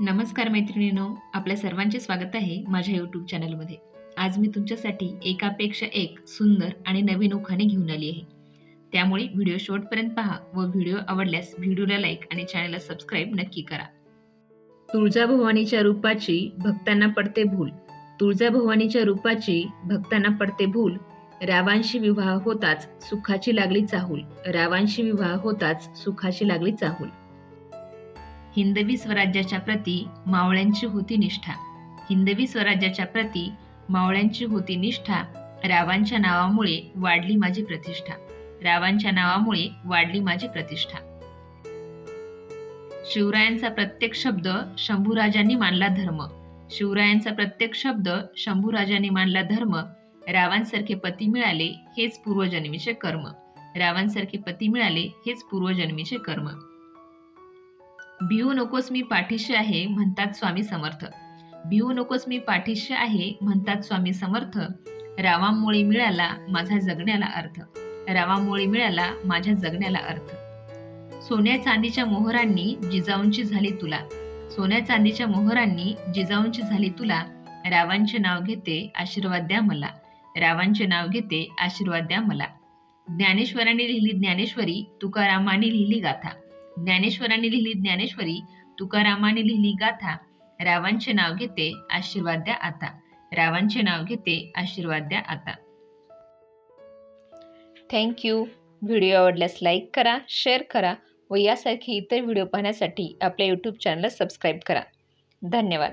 नमस्कार मैत्रिणीनो आपल्या सर्वांचे स्वागत आहे माझ्या यूट्यूब चॅनलमध्ये आज मी तुमच्यासाठी एकापेक्षा एक सुंदर आणि नवीन उखाणे घेऊन आली आहे. त्यामुळे व्हिडिओ शेवटपर्यंत पहा व व्हिडिओ आवडल्यास व्हिडिओला लाईक आणि चॅनलला सबस्क्राईब नक्की करा. तुळजाभवानीच्या रूपाची भक्तांना पडते भूल. तुळजाभवानीच्या रूपाची भक्तांना पडते भूल. रावांशी विवाह होताच सुखाची लागली चाहूल. रावांशी विवाह होताच सुखाची लागली चाहूल. हिंदवी स्वराज्याच्या प्रती मावळ्यांची होती निष्ठा. हिंदवी स्वराज्याच्या प्रती मावळ्यांची होती निष्ठा रावांच्या नावामुळे वाढली माझी प्रतिष्ठा. रावांच्या नावामुळे वाढली माझी प्रतिष्ठा. शिवरायांचा प्रत्येक शब्द शंभूराजांनी मानला धर्म. शिवरायांचा प्रत्येक शब्द शंभूराजांनी मानला धर्म. रावांसारखे पती मिळाले हेच पूर्वजन्मीचे कर्म. रावांसारखे पती मिळाले हेच पूर्वजन्मीचे कर्म. भिवू नकोस मी पाठीशी आहे म्हणतात स्वामी समर्थ. भिवू नकोस मी पाठीशी आहे म्हणतात स्वामी समर्थ. रावामुळे मिळाला माझा जगण्याला अर्थ. रावामुळे मिळाला माझ्या जगण्याला अर्थ. सोन्या चांदीच्या मोहरांनी जिजाऊंची झाली तुला. सोन्या चांदीच्या मोहरांनी जिजाऊंची झाली तुला. रावांचे नाव घेते आशीर्वाद द्या मला. रावांचे नाव घेते आशीर्वाद द्या मला. ज्ञानेश्वरांनी लिहिली ज्ञानेश्वरी तुकारामांनी लिहिली गाथा. ज्ञानेश्वरांनी लिहिली ज्ञानेश्वरी तुकारामाने लिहिली गाथा रावांचे नाव घेते आशीर्वाद द्या आता. रावांचे नाव घेते आशीर्वाद द्या आता. थँक्यू व्हिडिओ आवडल्यास लाईक करा शेअर करा व यासारखे इतर व्हिडिओ पाहण्यासाठी आपल्या यूट्यूब चॅनलला सबस्क्राईब करा. धन्यवाद.